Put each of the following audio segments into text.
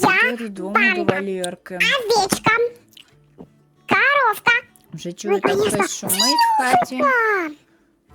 Я додому до банда. Валерки. овечка. Коровка. Вже чую, там конечно. хтось шумить в хаті.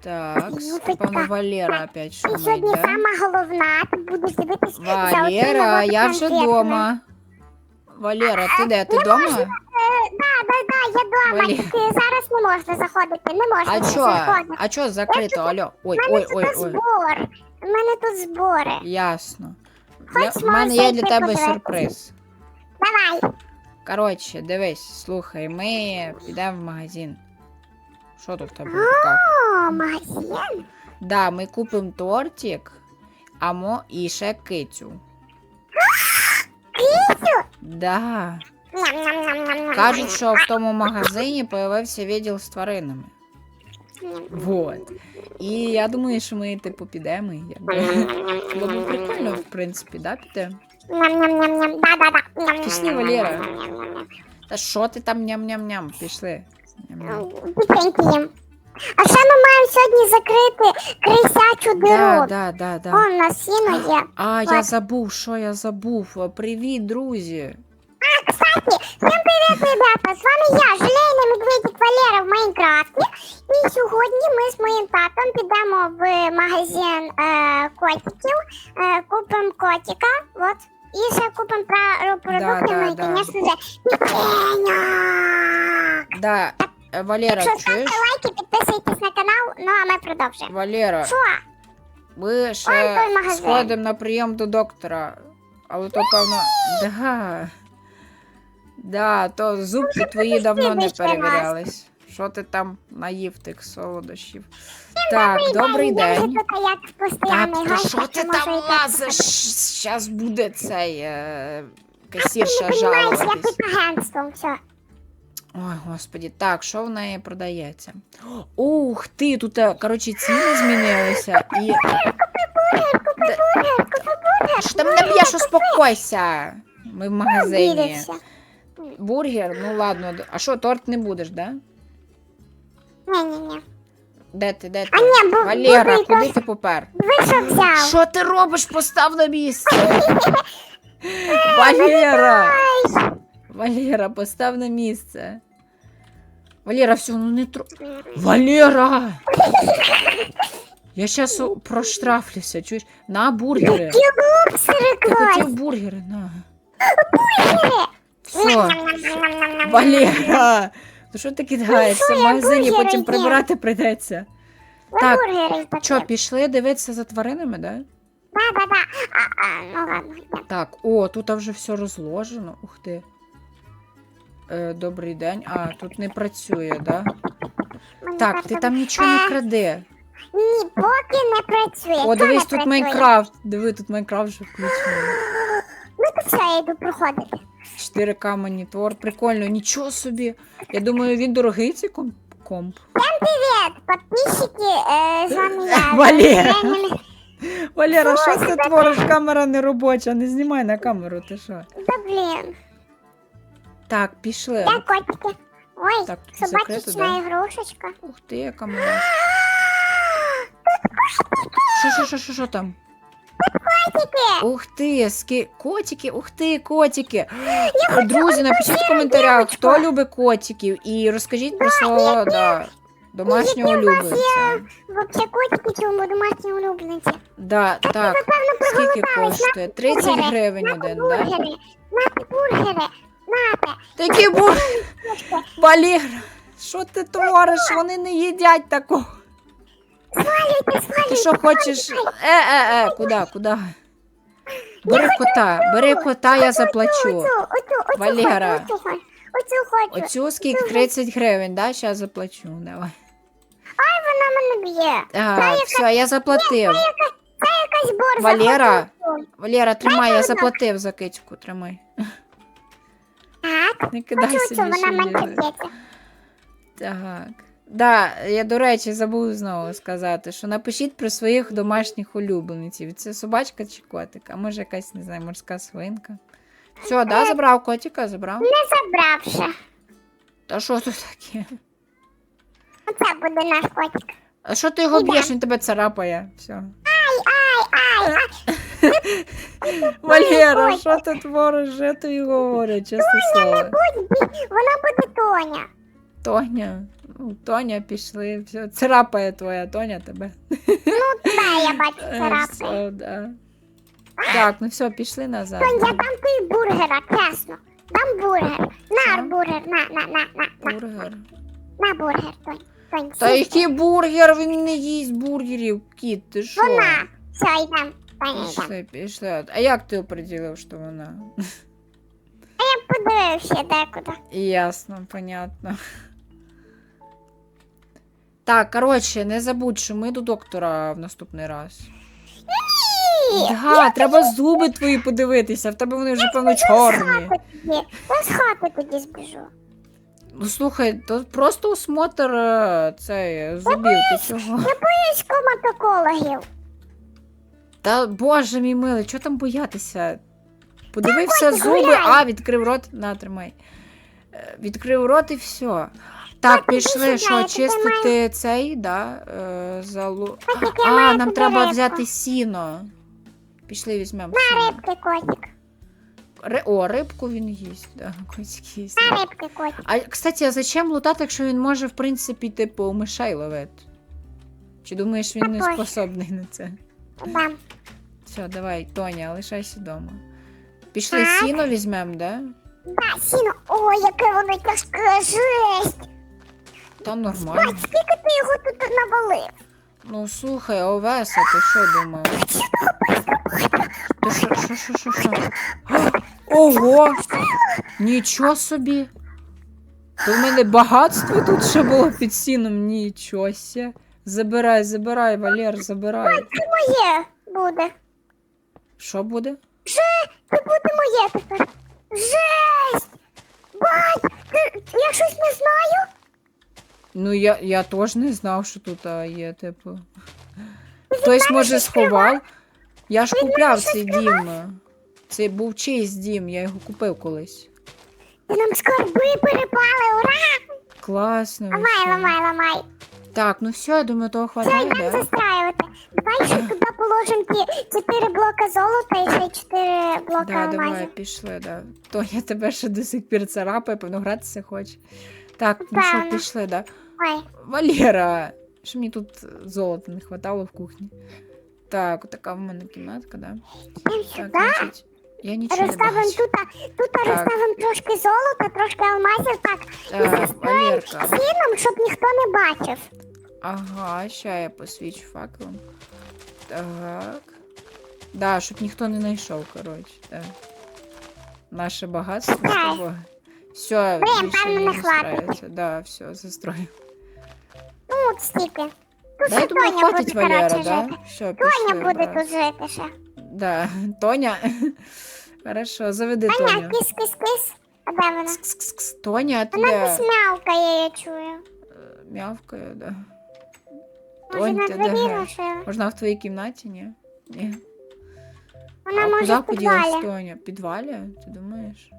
Так, Ну, так. Валера опять Ти шумить, сьогодні да? сама головна, ти будеш дивитись за Валера, я вже дома. Валера, ти де? Ти Не дома? можна, Е, Да, да, да, я дома, Валі- тільки зараз не можна заходити, не можна А сюди чо? заходити. А чо закрито? Алло. Ой, У мене ой, тут ой, ой. збор. У мене тут збори. Ясно. Для... В мене є для тебе сюрприз. Давай. Коротше, дивись, слухай, ми підемо в магазин. Що тут в тебе в руках? О, магазин. Да, ми купимо тортик, а мо і ще кицю. Кицю? Да. Ням-ням-ням-ням-ням. Кажуть, що в тому магазині появився відділ з тваринами. Вот. І я думаю, що ми типу підемо. якби. Було б прикольно, в принципі, да, піти? Ням-ням-ням-ням. Да-да-да. Ням-ням-ням-ням. Пішли, Валера. Та що ти там ням-ням-ням? Пішли. Ням-ням. Їм. А ще ми маємо сьогодні закрити крисячу Да, диру. да, да, да. Вон у нас сіно є. А, я забув, що я забув. Привіт, друзі. Кстати, всем привет, ребята! З вами я, Желейний Медведик Валера в Майнкрафті. І сьогодні ми з моїм татом підемо в магазин е, котиків, е, купимо котика, от. І ще купимо про продукти, Да, ну і, да, да. звісно же! Да, е, Валера, Так що чуєш? ставте лайки, підписуйтесь на канал, ну а ми продовжуємо. Валера, Що? ми ще магазин. сходимо на прийом до доктора. Але то певно. Да. Да, то зубки твої давно не перевірялись. Що ти там наїв тих солодощів? Так, добрий день. вже тут як Так, постійний що ти там лазиш? Зараз буде цей е, касірша не жалуватись. все. Ой, господі, так, що в неї продається? Ух ти, тут, е, коротше, ціни змінилися і. Де- Що ти мене б'єш, успокойся! Ми в магазині. Бургер, ну ладно. А що, торт не будеш, да? Ні-ні-ні. Де ти, де ти? А ні, бу- Валера, буду куди ти попер? Ви що взяв? Що ти робиш? Постав на місце. Валера! Валера, постав на місце. Валера, все, ну не тро. Валера! Я зараз проштрафлюся, чуєш? На бургери. Боксери Ти хотів бургери, на. Все. Валера! Ну що ти кидаєшся? Ну, В магазині бургери потім їм. прибирати прийдеться. Так, бургери. Що, пішли дивитися за тваринами, да? Да, да, да. А, а, ну ладно. йдемо. Так, о, тут вже все розложено. Ух ти. Е, добрий день. А, тут не працює, да? Мені Так, ти там нічого не Е, кради. Ні, поки не працює. О, дивись, не тут працює? Майнкрафт. Диви, тут Майнкрафт вже включений. Ну то все, я йду проходити. 4К монітор. Прикольно, нічого собі. Я думаю, він дорогий цей комп. комп. Привіт, підписчики, е, з вами я. Валера. Женя. Валера, Що ти твориш? Камера не робоча, не знімай на камеру, ти що? Та блін. Так, пішли. Я котики. Ой, Так, тут закрито, собачечна да? ігрушечка. Ух ти, яка мала. Що, що, що, що, що там? Котики. Ух ти, ски... котики, ух ти, котики. Друзі, напишіть в коментарях, хто любить котиків, і розкажіть про свого да, домашнього Які у вас улюбленця. Вообще котики цьому домашні улюбленці. Да, так, Напевно, скільки проголодались. коштує? 30 бургери, гривень Нате один, да? бургери. Нате бургери. Нате. Такі бу... Валера, що ти твориш? Вони не їдять такого. Свалюйте, свалюйте. Ти що хочеш? Е, е, е, куди, куди? Бери кота, бери кота, я заплачу. Валера. оцю хочу. Оцю скільки 30 гривень, да? Зараз заплачу. Давай. Вона мене б'є. А, все, я заплатив. Це якась борза. Валера. Валера, тримай, я заплатив за кицьку, тримай. Так. Не кидай собі вона мене б'ється. Так. Да, я, до речі, забув знову сказати, що напишіть про своїх домашніх улюбленців. Це собачка чи котик, а може якась, не знаю, морська свинка. Все, да, забрав котика, забрав. Не забравши. Та що тут таке? Оце буде наш котик. А що ти його б'єш, він тебе царапає. Все. Ай, ай, ай. Валера, що ти твориш? Тобі говорю, чесне Тоня не слово. будь, бі- вона буде Тоня. Тоня. Ну, Тоня пішли, все. Царапає твоя Тоня тебе. Да, я бачу Е, царапи. все, да. Так, ну все, пішли назад. Тонь, я дам тобі бургера, чесно. Дам бургер. На бургер, на, на, на, на, на, Бургер. на бургер, Тонь. Тонь, Та який бургер? Він не їсть бургерів, кіт, ти що? Вона. Все, йдем. Тоня, йдем. Пішли, пішли. А як ти оприділив, що вона? Я подивився декуди. Ясно, понятно. Так, коротше, не забудь, що ми до доктора в наступний раз. Ні! Да, треба зуби твої подивитися, в тебе вони вже певно чорні. Я з хати тоді збіжу. Ну слухай, то просто осмотр е, цей зубів, ти чого? Я боюсь коматокологів. Та боже мій милий, чого там боятися? Подивився зуби, гуляй. а, відкрив рот, на, тримай. Е, Відкрив рот і все. Так, пішли, що чистити цей, да, е, залу. А, нам треба взяти сіно. Пішли візьмемо сіно. Рибки, котик. Ри... О, рибку він їсть, да, котик їсть. На рибки, котик. А, кстати, а зачем лутати, якщо він може, в принципі, типу, мишей ловити? Чи думаєш, він не Також. способний на це? Дам. Все, давай, Тоня, лишайся вдома. Пішли Так. сіно візьмемо, да? Да, сіно. Ой, яке воно тяжке, жесть. Та Бать, нормально. скільки ти його тут навалив? Ну слухай, Овеса, ти що думав? Ти що, що, що, що, що? Ого! Нічого собі! То в мене багатство тут ще було під сіном, нічого ся. Забирай, забирай, Валер, забирай. Це моє буде. Що буде? Вже Це буде моє тепер. Жесть! Бать, ти, я щось не знаю. Ну, я, я теж не знав, що тут а, є, типу. Хтось, може, сховав. Я ж купляв цей дім. Це був чийсь дім, я його купив колись. Ти нам скарби перепали, ура! Класно. Ламай, вообще. ламай, ламай. Так, ну все, я думаю, того Все, хватає, йдемо да? застраювати. Давай ще туди положимо ті 4 блока золота і ще 4 блока Да, давай, алмазів. пішли, да. То я тебе ще до сих пір царапаю, певно, гратися хоче. Так, ну що, Певно. пішли, да. Ой, Валера, що мені тут золота не хватало в кухні. Так, така в мене кімнатка, да. йдемо Так, значить, я нічого не Розставимо бачу. тут, тут розставимо трошки золота, трошки алмазів, так. І Так, застроїмо Валерка. сіном, щоб ніхто не бачив. Ага, ща я посвічу факелом. Так. Да, щоб ніхто не знайшов, коротше. Да. Наше багатство з Так. тобою. Все, Блін, більше певно, не не хватить. Да, все, застрою. От стільки. Тут Да, ще думаю, Тоня хватить буде, Валера, коротше, да? жити. Тоня буде да. тут жити ще. Да, Тоня. Хорошо, заведи Тоня, Тоню. кис-кис-кис. А де вона? Кс-кс-кс. Тоня, а Вона десь де? мявкає, я чую. Е, Мявкає, да. Може, Тонь, на ти дворі лишила? Можна в твоїй кімнаті, ні? Ні. Вона а може куди в поділась підвалі. Тоня? Підвалі? Ти думаєш?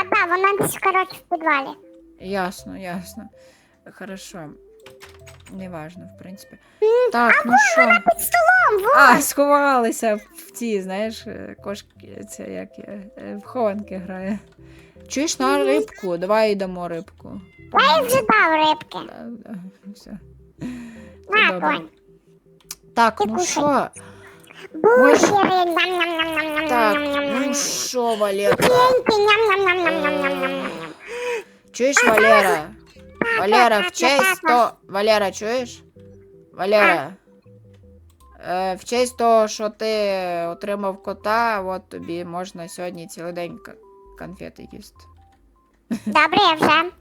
А, так, вона десь, коротше, в підвалі. Ясно, ясно. Хорошо. Неважно, в принципі. Так, ну що? Під столом, во! А, сховалися в ті, знаєш, е, кошки, це як я, е, в хованки грає. Чуєш на рибку? Давай їй дамо рибку. Я їй вже дав рибки. Да, да, все. На, добре. Так, Ти ну кушай. що? Бургери, ням-ням-ням-ням-ням-ням-ням-ням. Так, ну що, Валера? Пеньки, ням-ням-ням-ням-ням-ням-ням. Чуєш, Валера? Валера, в честь то... Валера, чуєш? Валера. Е, в честь того, що ти отримав кота, от тобі можна сьогодні цілий день к- конфети їсти. Добре, я вже.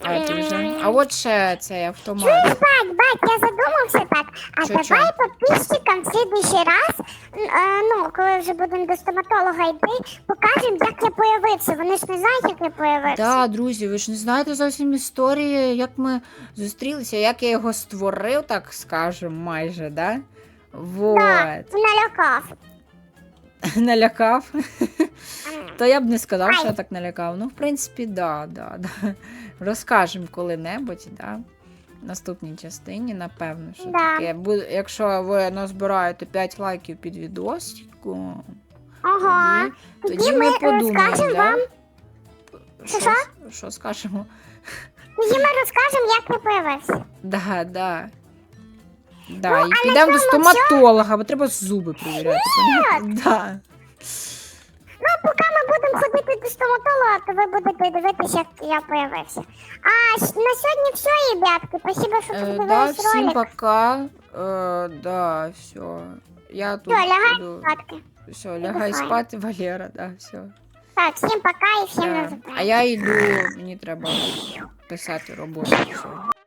А, ти вже. А от ще цей автомат. Бать, бать, я задумався так. А Що, давай що? підписчикам в следующий раз, е, ну, коли вже будемо до стоматолога йти, покажемо, як я появився. Вони ж не знають, як я появився. Так, друзі, ви ж не знаєте зовсім історії, як ми зустрілися, як я його створив, так скажемо, майже, да? Вот. Налякав. Налякав. То я б не сказав, що я так налякав. Ну, в принципі, да, да, да. Розкажемо коли-небудь, да. наступній частині, напевно, що Да. таке. Якщо ви назбираєте 5 лайків під відосиком, Ага. тоді, Тоді ми ми подумаємо, да? вам- Що, Що? що скажемо? Тоді ми розкажемо, як я появився. Да, да. Да, Ну, і підемо до стоматолога, бо треба зуби перевіряти. Да. Поки ми будемо ходити до стоматолога, то ви будете дивитися, як я появився. А на сьогодні все, ребятки. Спасибо, що Е, да, подивились всім пока. Е, да, все. Я тут Все, лягай спадки. Все, лягай спати, Валера, да, все. Так, всім пока і всім на Да. А я йду, мені треба писати роботу. Все.